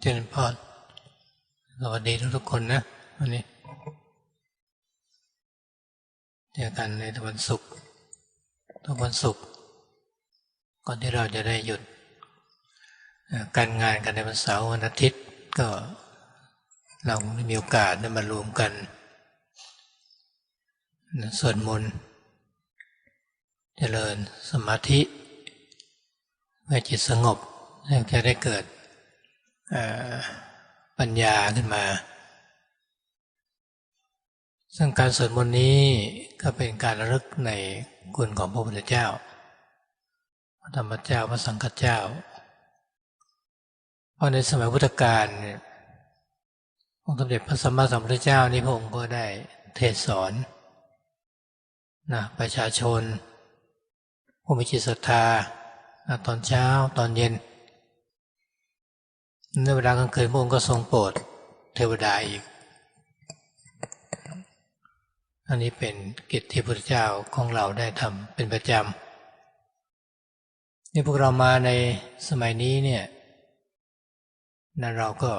เจริญพรสวัสดีทุกคนนะวันนี้เจอกันในวันศุกร์ทุกวันศุกร์ก่อนที่เราจะได้หยุด การงานกันในวันเสาร์วันอาทิตย์ ก็เราได้มีโอกาสได้มารวมกันสวดมนต์เจริญสมาธิเมื่อจิตสงบจะได้เกิด ปัญญาขึ้นมา ซึ่งการสวดมนต์นี้ก็เป็นการระลึกในคุณของพระพุทธเจ้า พระธรรมเจ้า พระสังฆเจ้า เพราะในสมัยพุทธกาลองค์สมเด็จพระสัมมาสัมพุทธเจ้านี่พระองค์ก็ได้เทศสอนนะประชาชนผู้มีจิตศรัทธาตอนเช้าตอนเย็น ในเวลากลางคืนพระองค์ก็ทรงโปรดเทวดาอีก อันนี้เป็นกิจที่พระเจ้าของเราได้ทำเป็นประจำนี่พวกเรามาในสมัยนี้เนี่ยนั่นเราก็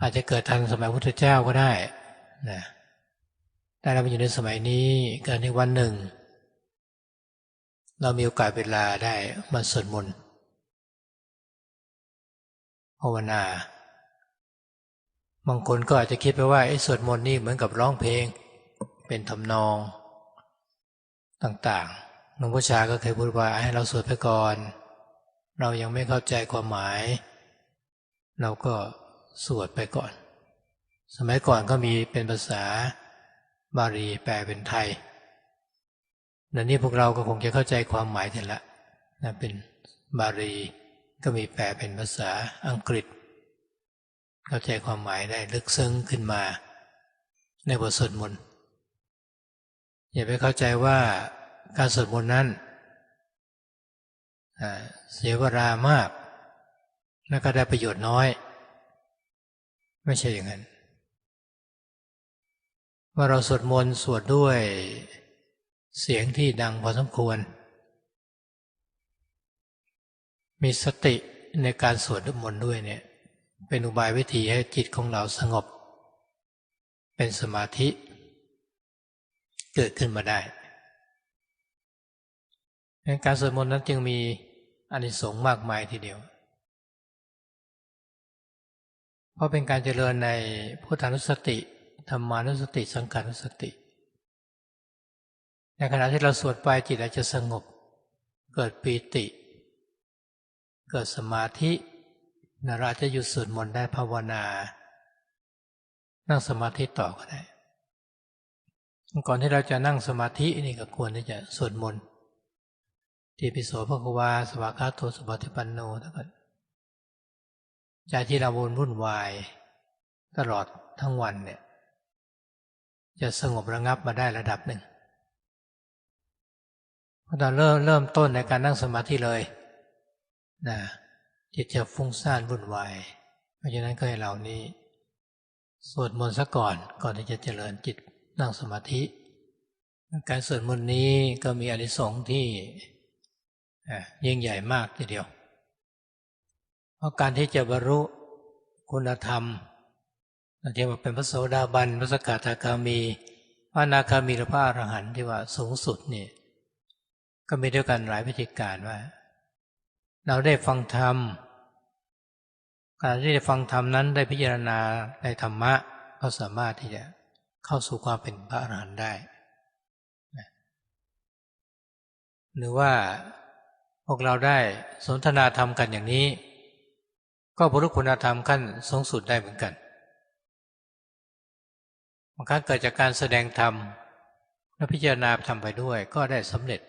อาจจะเกิดทันสมัยพุทธเจ้าก็ได้นะแต่เราอยู่ในสมัยนี้เกิดในวันหนึ่ง เรามีโอกาสเวลาได้มาสวดมนต์ ภาวนา บางคนก็อาจจะคิดไปว่าไอ้สวดมนต์นี่เหมือนกับร้องเพลง เป็นทำนองต่างๆหลวงพ่อชาก็เคยพูดว่าให้เราสวดไปก่อน เรายังไม่เข้าใจความหมาย เราก็สวดไปก่อน สมัยก่อนก็มีเป็นภาษาบาลีแปลเป็นไทยนันนี้พวกเราก็คงจะเข้าใจความหมายถึงละนะเป็นบาลี ก็มีแปลเป็นภาษาอังกฤษ เข้าใจความหมายได้ลึกซึ้งขึ้นมา ในบทสวดมนต์อย่าไปเข้าใจว่าการสวดมนต์นั้นเสียเวลามาก และก็ได้ประโยชน์น้อย ไม่ใช่อย่างนั้น ว่าเราสวดมนต์สวดด้วยเสียงที่ดังพอสมควร มีสติในการสวดมนต์ด้วยเนี่ย เป็นอุบายวิธีให้จิตของเราสงบ เป็นสมาธิ เกิดขึ้นมาได้การสวดมนต์นั้นจึงมีอานิสงส์มากมายทีเดียว เพราะเป็นการเจริญในพุทธานุสติธรรมานุสติ สังขานุสติ ในขณะที่เราสวดไปจิตอาจจะสงบ เกิดปีติ เกิดสมาธินะเราจะหยุดสวดมนต์ได้ภาวนา นั่งสมาธิต่อก็ได้ ก่อนที่เราจะนั่งสมาธินี่ก็ควรที่จะสวดมนต์ที่ปิโสพระควาสวากาโตสบัติปันโนแล้วก็ใจที่เราวนวุ่นวาย ตลอดทั้งวันเนี่ย จะสงบระงับมาได้ระดับหนึ่งพอตอนเริ่มเริ่มต้นในการนั่งสมาธิเลย นะจิตจะฟุ้งซ่านวุ่นวายเพราะฉะนั้นก็ให้เรานี้ สวดมนต์ซะก่อนก่อนที่จะเจริญจิตนั่งสมาธิ การสวดมนต์นี้ก็มีอนิสงส์ที่ยิ่งใหญ่มากทีเดียว เพราะการที่จะบรรลุคุณธรรมที่ว่าเป็นพระโสดาบันพระสกทาคามีพระนาคามีหรือพระอรหันต์ที่ว่าสูงสุดนี่ก็มีด้วยกันหลายวิธีการว่า เราได้ฟังธรรมการที่ได้ฟังธรรมนั้นได้พิจารณาในธรรมะก็สามารถที่จะเข้าสู่ความเป็นพระอรหันต์ได้ หรือว่าพวกเราได้สนทนาธรรมกันอย่างนี้ ก็บรรลุคุณธรรมขั้นสูงสุดได้เหมือนกันบางครั้งเกิดจากการแสดงธรรมและพิจารณาทำไปด้วยก็ได้สำเร็จ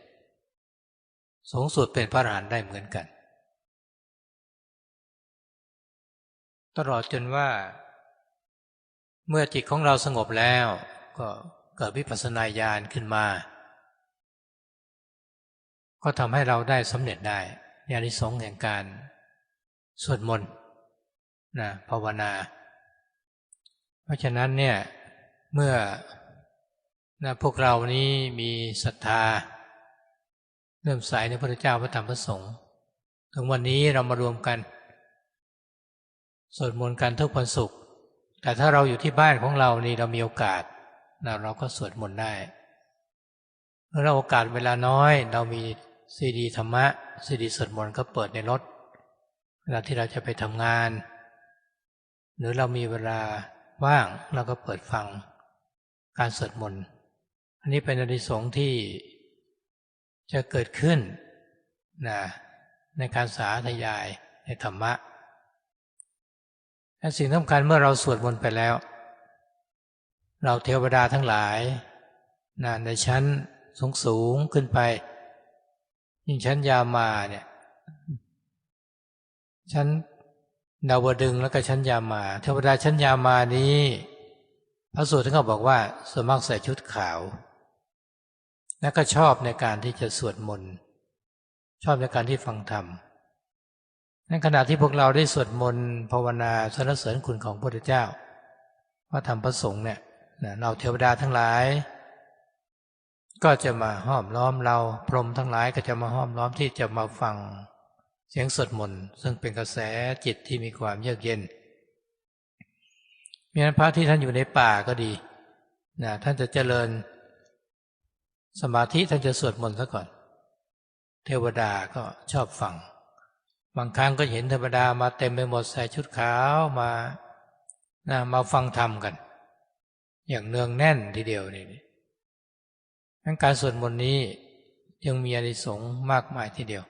สูงสุดเป็นพระอรหันต์ได้เหมือนกัน ตลอดจนว่า เมื่อจิตของเราสงบแล้ว ก็เกิดวิปัสสนาญาณขึ้นมา ก็ทำให้เราได้สำเร็จได้ญาณิสงส์แห่งการสวดมนต์นะภาวนา เพราะฉะนั้นเนี่ยเมื่อนะพวกเรานี้มีศรัทธาเริ่มใสในพระเจ้าพระธรรมพระสงฆ์ถึงวันนี้เรามารวมกัน สวดมนต์กันทุกวันศุกร์แต่ถ้าเราอยู่ที่บ้านของเรานี่เรามีโอกาสนะเราก็สวดมนต์ได้เมื่อเราโอกาสเวลาน้อย เรามีซีดีธรรมะซีดีสวดมนต์ก็เปิดในรถเวลาที่เราจะไปทำงาน หรือเรามีเวลาว่างเราก็เปิดฟังการสวดมนต์อันนี้เป็นอนิสงส์ที่จะเกิดขึ้นนะในการสาธยายในธรรมะ สิ่งสำคัญเมื่อเราสวดมนต์ไปแล้ว เราเทวดาทั้งหลายนะในชั้นสูงสูงขึ้นไป ยิ่งชั้นยามาเนี่ย ชั้นดาวดึงแล้วก็ชั้นยามา เทวดาชั้นยามานี้ พระสูตรท่านก็บอกว่าสมัครใส่ชุดขาว และก็ชอบในการที่จะสวดมนต์ชอบในการที่ฟังธรรม นขณะที่พวกเราได้สวดมนต์ภาวนาสรรเสริญคุณของพระพุทธเจ้าพระธรรมพระสงฆ์เนี่ยเราเทวดาทั้งหลาย ก็จะมาห้อมล้อมเราพรหมทั้งหลายก็จะมาห้อมล้อมที่จะมาฟังเสียงสวดมนต์ซึ่งเป็นกระแสจิตที่มีความเยือกเย็นมีนั้นพระที่ท่านอยู่ในป่าก็ดีนะท่านจะเจริญ สมาธิท่านจะสวดมนต์ซะก่อน เทวดาก็ชอบฟัง บางครั้งก็เห็นเทวดามาเต็มไปหมดใส่ชุดขาวมานะมาฟังธรรมกัน อย่างเนืองแน่นทีเดียวนี่งั้นการสวดมนต์นี้ยังมีอนิสงส์มากมายทีเดียว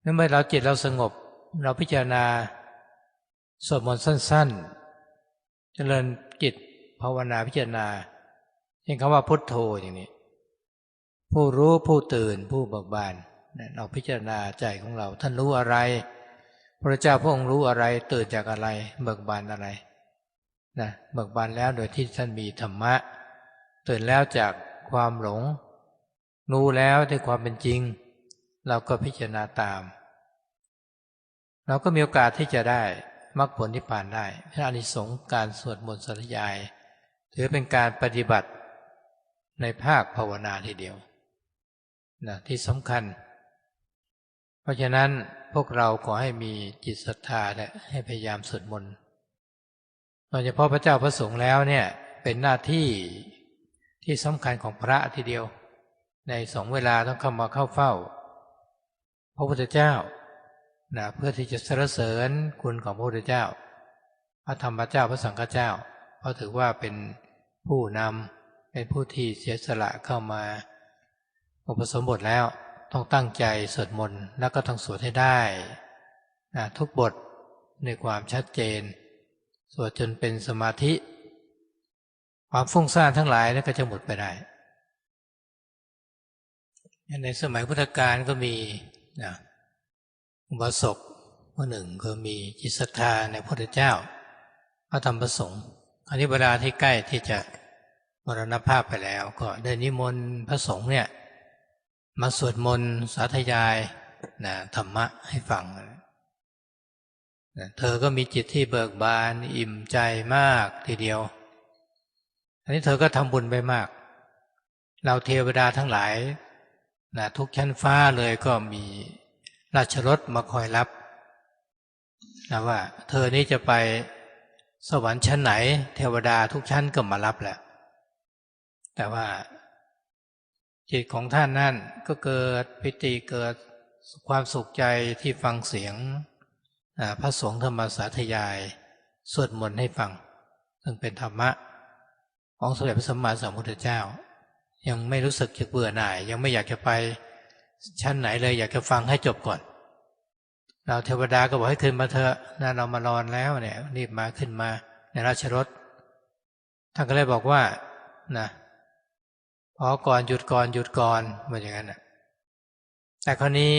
เมื่อเราจิตเราสงบ เราพิจารณาสวดมนต์สั้น ๆ เจริญจิตภาวนาพิจารณาเช่นคำว่าพุทโธอย่างนี้ ผู้รู้ผู้ตื่นผู้เบิกบาน เราพิจารณาใจของเรา ท่านรู้อะไร พระเจ้าพระองค์รู้อะไรตื่นจากอะไร เบิกบานอะไรนะเบิกบานแล้วโดยที่ท่านมีธรรมะ ตื่นแล้วจากความหลง รู้แล้วด้วยความเป็นจริง เราก็พิจารณาตาม เราก็มีโอกาสที่จะได้มรรคผลที่ผ่านได้พระอนิสงส์การสวดมนต์สัตยาย ถือเป็นการปฏิบัติในภาคภาวนาทีเดียวนะที่สำคัญ เพราะฉะนั้นพวกเราขอให้มีจิตศรัทธาและให้พยายามสวดมนต์โดยเฉพาะพระเจ้าพระสงฆ์แล้วเนี่ยเป็นหน้าที่ที่สำคัญของพระทีเดียว ในสองเวลาต้องเข้ามาเข้าเฝ้า พระพุทธเจ้านะเพื่อที่จะสรรเสริญคุณของพระพุทธเจ้า พระธรรมเจ้าพระสังฆเจ้า เพราะถือว่าเป็นผู้นำเป็นผู้ที่เสียสละเข้ามาอุปสมบทแล้ว ต้องตั้งใจสวดมนต์แล้วก็ต้องสวดให้ได้นะทุกบทในความชัดเจน สวดจนเป็นสมาธิ ความฟุ้งซ่านทั้งหลายนั่นก็จะหมดไปได้ในสมัยพุทธกาลก็มีนะอุบาสกคนหนึ่งก็มีจิตศรัทธาในพระพุทธเจ้า พระธรรมประสงค์อันนี้เวลาที่ใกล้ที่จะมรณภาพไปแล้ว ก็ได้นิมนต์พระสงฆ์เนี่ย มาสวดมนต์สาธยายนะธรรมะให้ฟังนะเธอก็มีจิตที่เบิกบานอิ่มใจมากทีเดียว อันนี้เธอก็ทำบุญไปมาก เราเทวดาทั้งหลายนะทุกชั้นฟ้าเลยก็มีราชรถมาคอยรับนะว่า เธอนี้จะไปสวรรค์ชั้นไหน เทวดาทุกชั้นก็มารับแหละแต่ว่า จิตของท่านนั่นก็เกิดปิติเกิดความสุขใจที่ฟังเสียงพระสงฆ์ธรรมสาธยาย สวดมนต์ให้ฟัง ซึ่งเป็นธรรมะ ของสมเด็จพระสัมมาสัมพุทธเจ้า ยังไม่รู้สึกจะเบื่อหน่าย ยังไม่อยากจะไปชั้นไหนเลย อยากจะฟังให้จบก่อน เราเทวดาก็บอกให้ขึ้นมาเถอะนะเรามารอนแล้วเนี่ยรีบมาขึ้นมาในราชรถท่านก็เลยบอกว่านะ พอก่อนหยุดก่อนหยุดก่อนมาอย่างนั้นนะแต่คราวนี้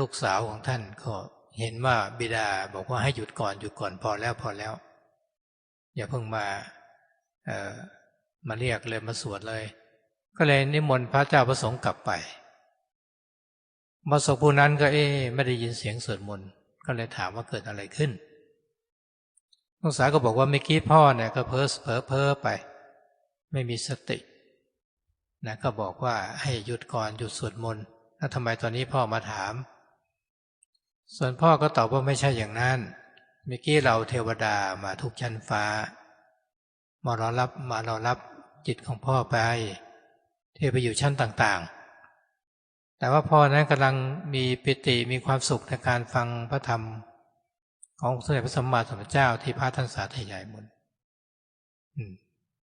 ลูกสาวของท่านก็เห็นว่าบิดาบอกว่าให้หยุดก่อนหยุดก่อนพอแล้วพอแล้ว อย่าเพิ่งมาเอ่อมาเรียกเลยมาสวดเลย ก็เลยนิมนต์พระเจ้าประสงค์กลับไปมาสกผู้นั้นก็เอ๊ไม่ได้ยินเสียงสวดมนต์ก็เลยถามว่าเกิดอะไรขึ้นลูกสาวก็บอกว่าเมื่อกี้พ่อเนี่ยก็เพ้อเพ้อเพ้อไป ไม่มีสติ นะก็บอกว่าให้หยุดก่อนหยุดสวดมนต์แล้วทำไมตอนนี้พ่อมาถาม ส่วนพ่อก็ตอบว่าไม่ใช่อย่างนั้นเมื่อกี้เราเทวดามาทุกชั้นฟ้า มารอรับมารอรับจิตของพ่อไปที่ไปอยู่ชั้นต่างๆ แต่ว่าพ่อนั้นกำลังมีปิติมีความสุขในการฟังพระธรรม ของสมเด็จพระสัมมาสัมพุทธเจ้าที่พระท่านสาธยายมน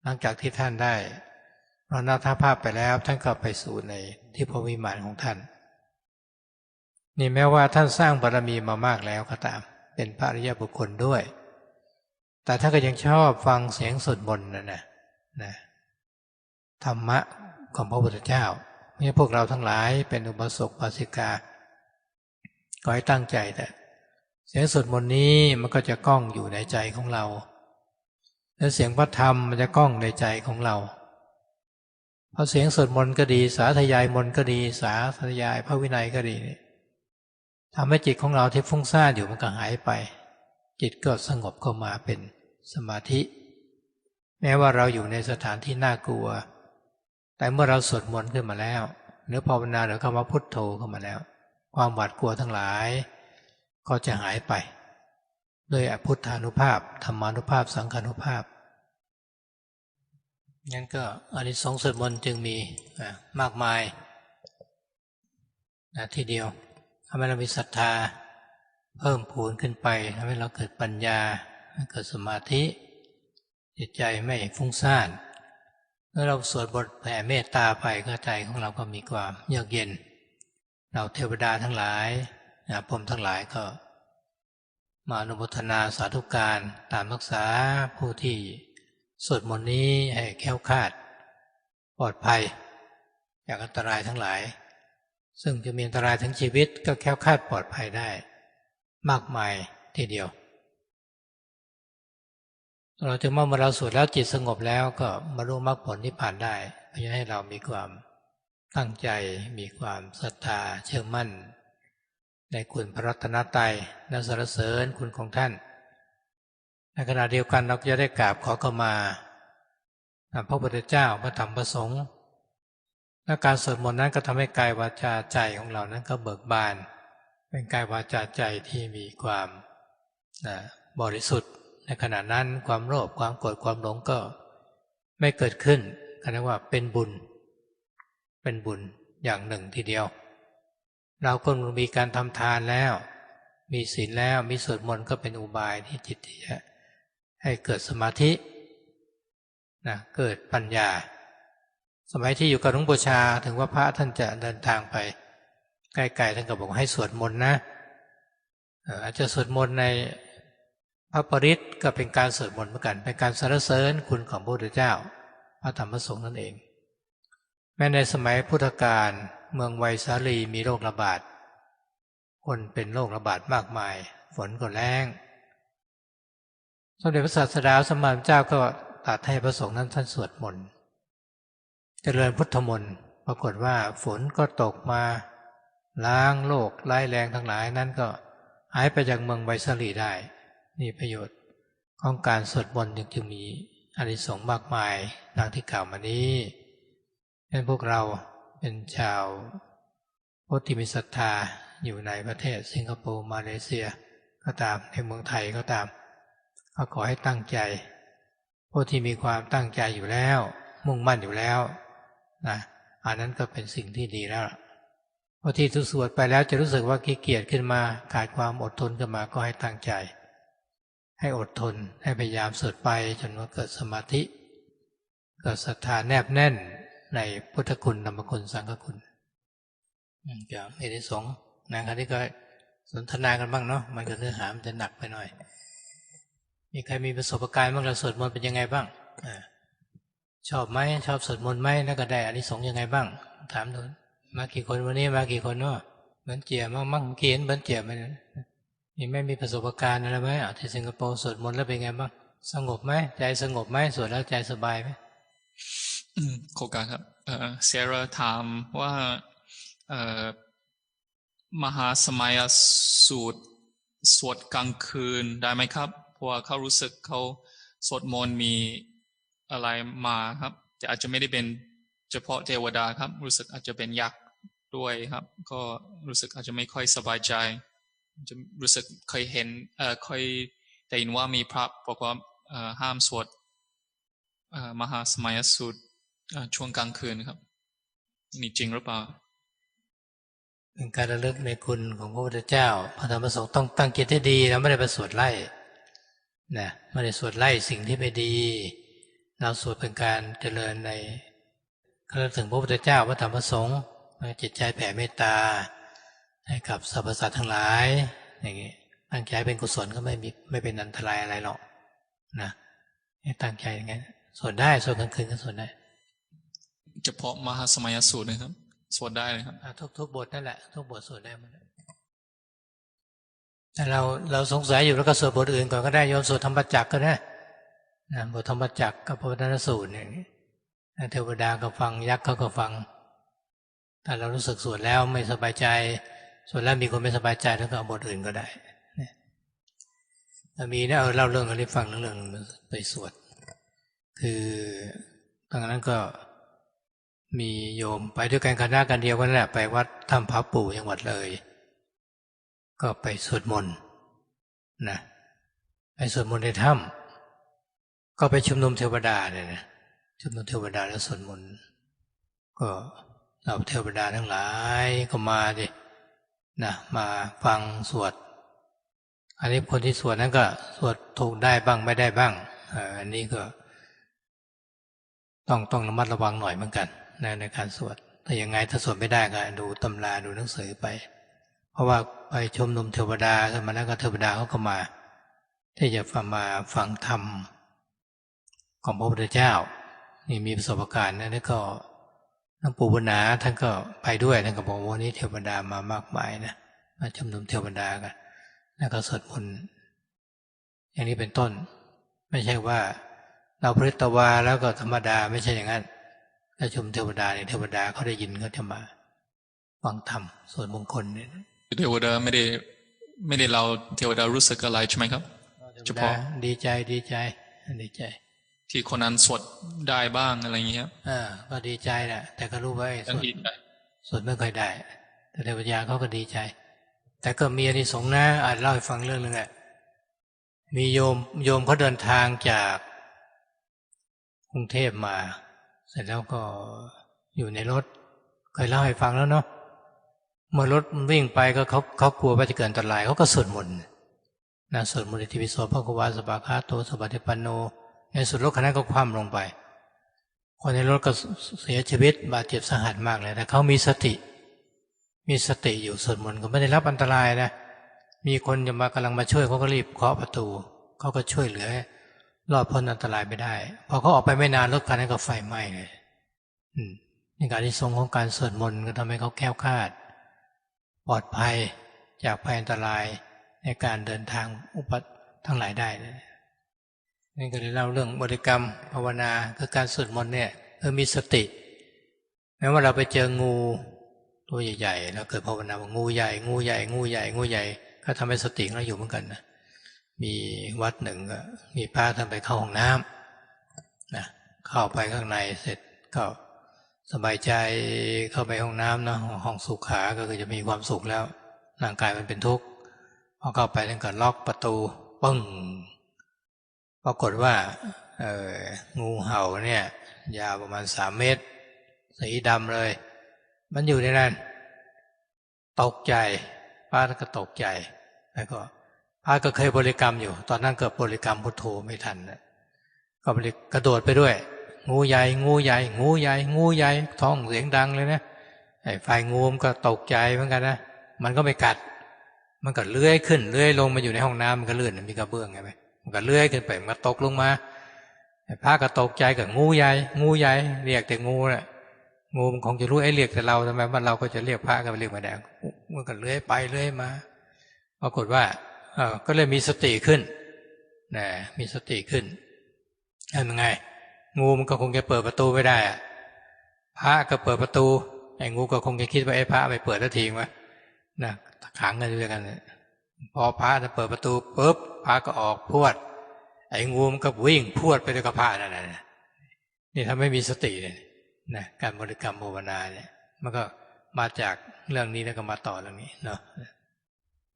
หลังจากที่ท่านได้ รอนาถาภาพไปแล้วท่านก็ไปสู่ในที่พระวิมานของท่าน นี่แม้ว่าท่านสร้างบารรมีมามากแล้วก็ตาม เป็นพระอริยบุคคลด้วย แต่ท่านก็ยังชอบฟังเสียงสวดบนนะนะนะธรรมะของพระพุทธเจ้าไม่ใช่พวกเราทั้งหลายเป็นอุบาสกปาสิกาก็ให้ตั้งใจแต่เสียงสวดมนต์นี้มันก็จะก้องอยู่ในใจของเรา และเสียงพระธรรมมันจะก้องในใจของเรา พอเสียงสวดมนต์ก็ดี สาธยายมนต์ก็ดี สาธยายพระวินัยก็ดีนี่ทำให้จิตของเราที่ฟุ้งซ่านอยู่มันก็หายไป จิตก็สงบเข้ามาเป็นสมาธิ แม้ว่าเราอยู่ในสถานที่น่ากลัว แต่เมื่อเราสวดมนต์ขึ้นมาแล้วหรือภาวนาหรือคำว่าพุทโธเข้ามาแล้ว ความหวาดกลัวทั้งหลาย ก็จะหายไป ด้วยอพุทธานุภาพธรรมานุภาพสังขานุภาพ งั้นก็อานิสงส์สวดมนต์จึงมีมากมายนะทีเดียวทำให้เรามีศรัทธาเพิ่มพูนขึ้นไปทำให้เราเกิดปัญญาเกิดสมาธิ จิตใจไม่ฟุ้งซ่านมื่อเราสวดบทแผ่เมตตาไปก็ใจของเราก็มีความเยือกเย็น เราเทวดาทั้งหลายนะพรมทั้งหลายก็ มาอนุโมทนาสาธุการตามรักษาผู้ที่ สวดมนต์นี้ให้แค้วคาด ปลอดภัย จากอันตรายทั้งหลาย ซึ่งจะมีอันตรายทั้งชีวิตก็แค้วคาดปลอดภัยได้ มากมายทีเดียว เราถึงเมื่อเราสวดแล้วจิตสงบแล้วก็มารู้มรรคผลที่ผ่านได้เพื่อให้เรามีความตั้งใจมีความศรัทธาเชื่อมั่น ในคุณพระรัตนตรัยและสรรเสริญคุณของท่าน ในขณะเดียวกันเราจะได้กราบขอเข้ามาพระพุทธเจ้าพระธรรมพระสงฆ์และการสวดมนต์นั้นก็ทำให้กายวาจาใจของเรานั้นก็เบิกบาน เป็นกายวาจาใจที่มีความบริสุทธิ์ ในขณะนั้นความโลภความโกรธความหลงก็ไม่เกิดขึ้นก็เรียกว่าเป็นบุญ เป็นบุญอย่างหนึ่งทีเดียว เราก็มีการทำทานแล้ว มีศีลแล้วมีสวดมนต์ก็เป็นอุบายที่จิตจะ ให้เกิดสมาธินะเกิดปัญญา สมัยที่อยู่กับหลวงปู่ชาถึงว่าพระท่านจะเดินทางไปใกล้ๆท่านก็บอกให้สวดมนต์นะอาจจะสวดมนต์ในพระปริศก็เป็นการสวดมนต์เหมือนกันเป็นการสรรเสริญคุณของพระพุทธเจ้า พระธรรมสงฆ์นั่นเอง แม้ในสมัยพุทธกาลเมืองไวสาลีมีโรคระบาดคนเป็นโรคระบาดมากมาย ฝนก็แรง สมเด็จพระศาสดาสมมาเจ้าก็ตัดให้พระสงฆ์นั้นท่านสวดมนต์เจริญพุทธมนต์ปรากฏว่าฝนก็ตกมา ล้างโลกไล่แรงทั้งหลายนั้นก็หายไปจากเมืองไวสลีได้ นี่ประโยชน์ของการสวดมนต์จึงมีอานิสงส์มากมายดังที่กล่าวมานี้เป็นพวกเราเป็นชาวพุทธิมิศรัทธาอยู่ในประเทศสิงคโปร์มาเลเซียก็ตามในเมืองไทยก็ตาม ก็ขอให้ตั้งใจผู้ที่มีความตั้งใจอยู่แล้ว มุ่งมั่นอยู่แล้วนะอันนั้นก็เป็นสิ่งที่ดีแล้วพอที่ทุสวดไปแล้วจะรู้สึกว่าขี้เกียจขึ้นมาขาดความอดทนขึ้นมาก็ให้ตั้งใจ ให้อดทนให้พยายามสวดไปจนว่าเกิดสมาธิ เกิดศรัทธาแนบแน่นในพุทธคุณธรรมคุณสังฆคุณจะเอริสงนะครับที่ก็สนทนากันบ้างเนาะมันก็เนื้อหามันจะหนักไปหน่อย มีใครมีประสบการณ์บ้างเราสวดมนต์เป็นยังไงบ้างอชอบไหมชอบสวดมนต์ไหมแล้วก็ได้อานิสงส์ยังไงบ้าง ถามดูมากี่คนวันนี้มากี่คนเนาะเหมือนเจียมั่งมั่งเกียนเหมือนเจียไหมมีไม่มีประสบการณ์อะไรไหมที่สิงคโปร์สวดมนต์แล้วเป็นไงบ้าง สงบไหมใจสงบไหมสวดแล้วใจสบายไหมโครงการครับเซราถามว่าเออมหาสมัยสูตรสวดกลางคืนได้ไหมครับ เพราะว่าเขารู้สึกเขาสวดมนต์มีอะไรมาครับ แต่อาจจะไม่ได้เป็นเฉพาะเทวดาครับ รู้สึกอาจจะเป็นยักษ์ด้วยครับ ก็รู้สึกอาจจะไม่ค่อยสบายใจ จะรู้สึกเคยเห็นเอ่อเคยได้ยินว่ามีพระบอกว่าเอ่อห้ามสวดเอ่อมหาสมัยสูตรช่วงกลางคืนครับนี่จริงหรือเปล่าเป็นการระลึกในคุณของพระพุทธเจ้าพระธรรมประสงค์ต้องตั้งจิตให้ดีเราไม่ได้ไปสวดไล่ นะไม่ได้สวดไล่สิ่งที่ไม่ดี เราสวดเป็นการเจริญในการระลึกถึงพระพุทธเจ้าพระธรรมประสงค์จิตใจแผ่เมตตา ให้กับสรรพสัตว์ทั้งหลาย อย่างนี้ตั้งใจเป็นกุศลก็ไม่มีไม่เป็นอันตรายอะไรหรอกนะให้ตั้งใจอย่างนั้นสวดได้สวดกลางคืนก็สวดได้เฉพาะมหาสมัยสูตรนะครับสวดได้เลยครับอะทุกทุกบทนั่นแหละทุกบทสวดได้หมดแต่ เราเราสงสัยอยู่แล้วก็สวดบทอื่นก่อนก็ได้โยมสวดธรรมจักก็ได้นะบทธรรมจักกับพระพุทธสูตรอย่างนี้เทวดาก็ฟังยักษ์เขาก็ฟังถ้าเรารู้สึกสวดแล้วไม่สบายใจสวดแล้วมีคนไม่สบายใจแล้วก็เอาบทอื่นก็ได้แต่มีเนี่ยเอาเล่าเรื่องอะไรฟังเรื่องเรื่องไปสวด คือตอนนั้นก็มีโยมไปด้วยกันคณะกันเดียวกันแหละไปวัดถ้ำพระปู่จังหวัดเลย ก็ไปสวดมนต์นะไปสวดมนต์ในถ้ำก็ไปชุมนุมเทวดาเนี่ยนะชุมนุมเทวดาแล้วสวดมนต์ก็เราเทวดาทั้งหลายก็มาดินะมาฟังสวด อันนี้คนที่สวดนั้นก็ สวดถูกได้บ้างไม่ได้บ้างอันนี้ก็ ต้องต้องระมัดระวังหน่อยเหมือนกันในในการสวดถ้ายังไงถ้าสวดไม่ได้ก็ดูตำราดูหนังสือไป เพราะว่าไปชมนมเทวดาสมาแล้วก็เทวดาเขาก็มา ที่จะฟังมาฟังธรรมของพระพุทธเจ้า นี่มีประสบการณ์นะนี่ก็ท่านปู่บุญนาท่านก็ไปด้วยท่านก็บอกว่านี้เทวดามามากมายนะมาชมนมเทวดากันแล้วก็สวดมนต์อย่างนี้เป็นต้น ไม่ใช่ว่า เราพฤตวาแล้วก็ธรรมดาไม่ใช่อย่างนั้นถ้าชมเทวดาเนี่ยเทวดาเขาได้ยินเขาจะมาฟังธรรมสวดมงคลเนี่ย เทวดาไม่ได้ไม่ได้เราเทวดารู้สึกอะไรใช่ไหมครับเฉพาะดีใจดีใจดีใจ ที่คนนั้นสวดได้บ้างอะไรอย่างเงี้ยครับอ่าก็ดีใจแหละแต่ก็รู้ไว้สทั้งวดที่ได้สวดไม่ค่อยได้ แต่เทวดาเขาก็ดีใจ แต่ก็มีอานิสงส์นะอาจเล่าให้ฟังเรื่องหนึ่งอะมีโยมโยมเขาเดินทางจากกรุงเทพมา เสร็จแล้วก็อยู่ในรถเคยเล่าให้ฟังแล้วเนาะ เมื่อรถวิ่งไปก็เขาเขากลัวว่าจะเกิดอันตรายเขาก็สวดมนต์นะสวดมนต์อิติปิโสพระกวาสปาคาโตสบัติปันโน ในสุดรถคันนั้นก็คว่ำลงไป คนในรถก็เสียชีวิตบาดเจ็บสาหัสมากเลยแต่เขามีสติ มีสติอยู่สวดมนต์ก็ไม่ได้รับอันตรายนะ มีคนจะมากำลังมาช่วยเขาก็รีบเคาะประตูเขาก็ช่วยเหลือรอดพ้นอันตรายไปได้ พอเขาออกไปไม่นานรถคันนั้นก็ไฟไหม้เลย อืมในการที่ทรงของการสวดมนต์ก็ทำให้เขาแก้วคาด ปลอดภัยจากภัยอันตรายในการเดินทางอุปัตทั้งหลายได้นะนี่ก็เลยเล่าเรื่องบริกรรมภาวนาคือการสวดมนต์เนี่ยเพื่อมีสติแม้ว่าเราไปเจองูตัวใหญ่ๆ แล้วเกิดภาวนาว่างูใหญ่งูใหญ่งูใหญ่งูใหญ่ ก็ทำให้สติเราอยู่เหมือนกันนะมีวัดหนึ่งก็มีพระท่านไปเข้าห้องน้ำนะเข้าไปข้างในเสร็จก็ สบายใจเข้าไปห้องน้ำเนาะห้องสุขา ก็คือจะมีความสุขแล้ว ร่างกายมันเป็นทุกข์พอเข้าไปท่านก็ล็อกประตูปึ้งปรากฏว่าเอองูเห่าเนี่ย ยาวประมาณสามเมตร สีดำเลย มันอยู่ในนั้นตกใจป้าก็ตกใจ แล้วก็ป้าก็เคยบริกรรมอยู่ ตอนนั้นเกิดบริกรรมพุทโธไม่ทันก็บริกระโดดไปด้วย งูใหญ่ งูใหญ่ งูใหญ่ งูใหญ่ท้องเสียงดังเลยนะไอ้ฝ่ายงูมันก็ตกใจเหมือนกันนะมันก็ไม่กัด มันก็เลื้อยขึ้นเลื้อยลงมาอยู่ในห้องน้ำมันก็เลื่อนมีกระเบื้องไงไหมมันก็เลื้อยขึ้นไปมันก็ตกลงมาไอ้พระก็ตกใจกับงูใหญ่ งูใหญ่เรียกแต่งูน่ะงูมันคงจะรู้ไอ้เรียกแต่เราทำไมว่าเราก็จะเรียกพระก็เรียกมาแดงมันก็เลื้อยไปเลื้อยมาปรากฏว่าเออก็เลยมีสติขึ้นนะมีสติขึ้นทำยังไง งูมันก็คงจะเปิดประตูไม่ได้อะพระก็เปิดประตูไอ้งูก็คงจะคิดว่าไอ้พระไปเปิดแล้วทิ้งวะนะขังกันด้วยกันเลยพอพระจะเปิดประตูปุ๊บพระก็ออกพวด ไอ้งูมันก็วิ่งพวดไปด้วยกับพระนั่นแหละนี่ถ้าไม่มีสติเนี่ยนะการบริกรรมภาวนาเนี่ย มันก็มาจากเรื่องนี้แล้วก็มาต่อเรื่องนี้เนาะ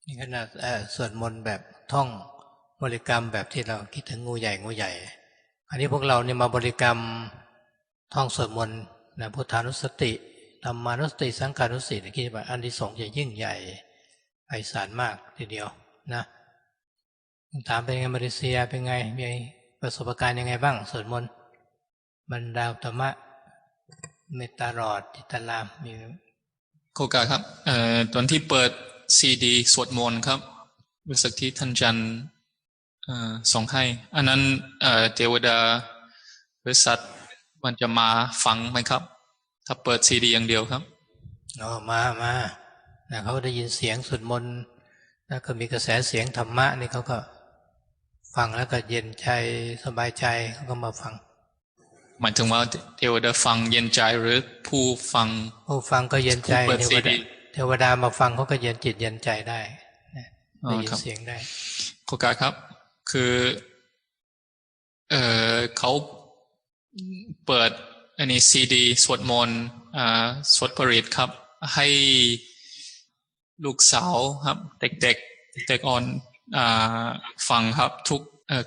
นี่ขนาดเอ่อสวดมนต์แบบท่องบริกรรมแบบที่เราคิดถึงงูใหญ่งูใหญ่ อันนี้พวกเราเนี่ยมาบริกรรมท่องสวดมนต์นะพุทธานุสติธรรมานุสติสังขานุสติคิดว่าอันที่สองจะยิ่งใหญ่ไพศาลมากทีเดียวนะถามเป็นไงมาเลเซียเป็นไงมีประสบการณ์ยังไงบ้างสวดมนต์บรรดาธรรมะเมตตาหลอดจิตตารามมีโคกาครับเอ่อตอนที่เปิดซีดี สวดมนต์ครับรู้สึกที่ท่านจันทร์ ส่งให้ อันนั้นเอ่อเทวดาบริษัทมันจะมาฟังไหมครับ ถ้าเปิดซีดีอย่างเดียวครับอ๋อมามานะเขาได้ยินเสียงสวดมนต์แล้วก็มีกระแสเสียงธรรมะนี่เขาก็ฟังแล้วก็เย็นใจสบายใจเขาก็มาฟังหมายถึงว่าเทวดาฟังเย็นใจหรือผู้ฟังผู้ฟังก็เย็นใจผู้เปิดเทวซีดาดีเทวดามาฟังเขาก็เย็นจิตเย็นใจได้นะอ๋ได้อยินครับเสียงได้โคกาครับ คือเออเขาเปิดอันนี้ซีดี สวดมนต์อ่าสวดปริตครับ ให้ลูกสาวครับ เด็กๆเด็กอ่อนอ่าฟังครับ ทุก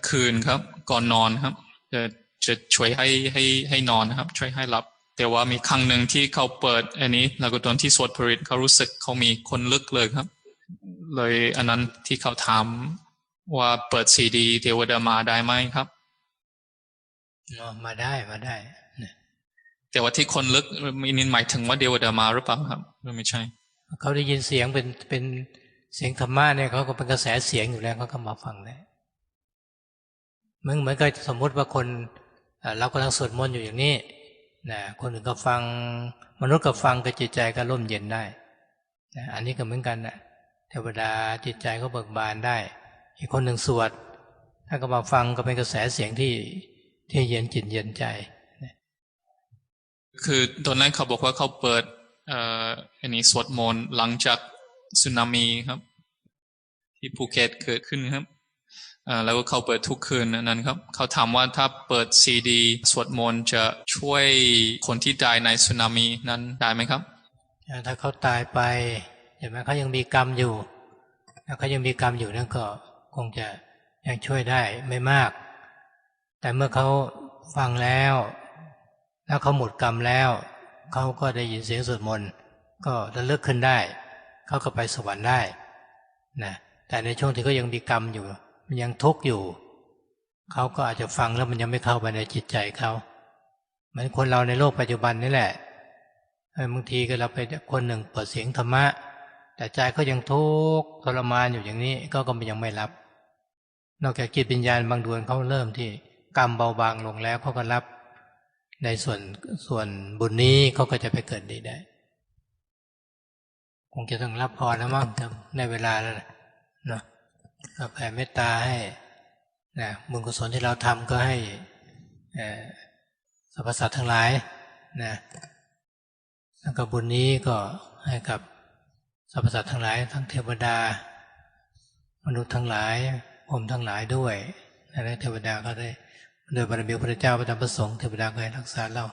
คืนครับ ก่อนนอนครับ จะจะช่วยให้ให้ให้นอนครับ ช่วยให้หลับ แต่ว่ามีครั้งหนึ่งที่เขาเปิด อันนี้แล้วก็ตอนที่สวดปริตเขารู้สึกเขามีคนลึกเลยครับ เลยอันนั้นที่เขาถาม ว่าเปิดซีดี เทวดามาได้ไหมครับอ๋อมาได้มาได้นะแต่ว่าที่คนลึกมีนินหมายถึงว่าเทวดามาหรือเปล่าครับหรือไม่ใช่ เขาได้ยินเสียงเป็นเป็นเสียงธรรมะเนี่ยเขาก็เป็นกระแสเสียงอยู่แล้วเขาก็มาฟังได้เหมือนเหมือนกับสมมุติว่าคนอ่าเรากำลังสวดมนต์อยู่อย่างนี้นะคนอื่นก็ฟังมนุษย์ก็ฟังก็จิตใจก็ร่มเย็นได้นะอันนี้ก็เหมือนกันนะเทวดาจิตใจก็เบิกบานได้ อีกคนหนึ่งสวดถ้าก็มาฟังก็เป็นกระแสเสียงที่ที่เย็นจิตเย็นใจคือตอนนั้นเขาบอกว่าเขาเปิดเอ่ออันนี้สวดมนต์หลังจากสึนามิครับ ที่ภูเก็ตเกิดขึ้นครับเอ่อแล้วก็เขาเปิดทุกคืนอันนั้นครับ เขาถามว่าถ้าเปิดซีดี สวดมนต์จะช่วยคนที่ตายในสึนามินั้นได้ไหมครับ ถ้าเขาตายไปเห็นไหมเขายังมีกรรมอยู่ถ้าเขายังมีกรรมอยู่นั่นก็ คงจะยังช่วยได้ไม่มาก แต่เมื่อเขาฟังแล้ว แล้วเขาหมดกรรมแล้ว เขาก็ได้ยินเสียงสวดมนต์ก็ระลึกขึ้นได้ เขาก็ไปสวรรค์ได้นะแต่ในช่วงที่เขายังมีกรรมอยู่มันยังทุกข์อยู่ เขาก็อาจจะฟังแล้วมันยังไม่เข้าไปในจิตใจเขาเหมือนคนเราในโลกปัจจุบันนี่แหละบางทีก็เราไปคนหนึ่งเปิดเสียงธรรมะ แต่ใจก็ยังทุกข์ทรมานอยู่อย่างนี้ก็ก็ยังไม่รับ นอกจากจิตวิญญาณบางดวงเขาเริ่มที่กรรมเบาบางลงแล้วเขาก็รับในส่วนส่วนบุญนี้เขาก็จะไปเกิดดีได้คงจะต้องรับพรแล้วมั้งครับในเวลาแล้วนะเนาะก็แผ่เมตตาให้นะบุญกุศลที่เราทำก็ให้สรรพสัตว์ทั้งหลายนะแล้วก็บุญนี้ก็ให้กับสรรพสัตว์ทั้งหลาย ทั้งเทวดามนุษย์ทั้งหลาย ผมทั้งหลายด้วยและเทวดาก็ได้โดยบารมีพระเจ้าพระธรรมพระสงฆ์เทวดาก็ให้รักษาเรา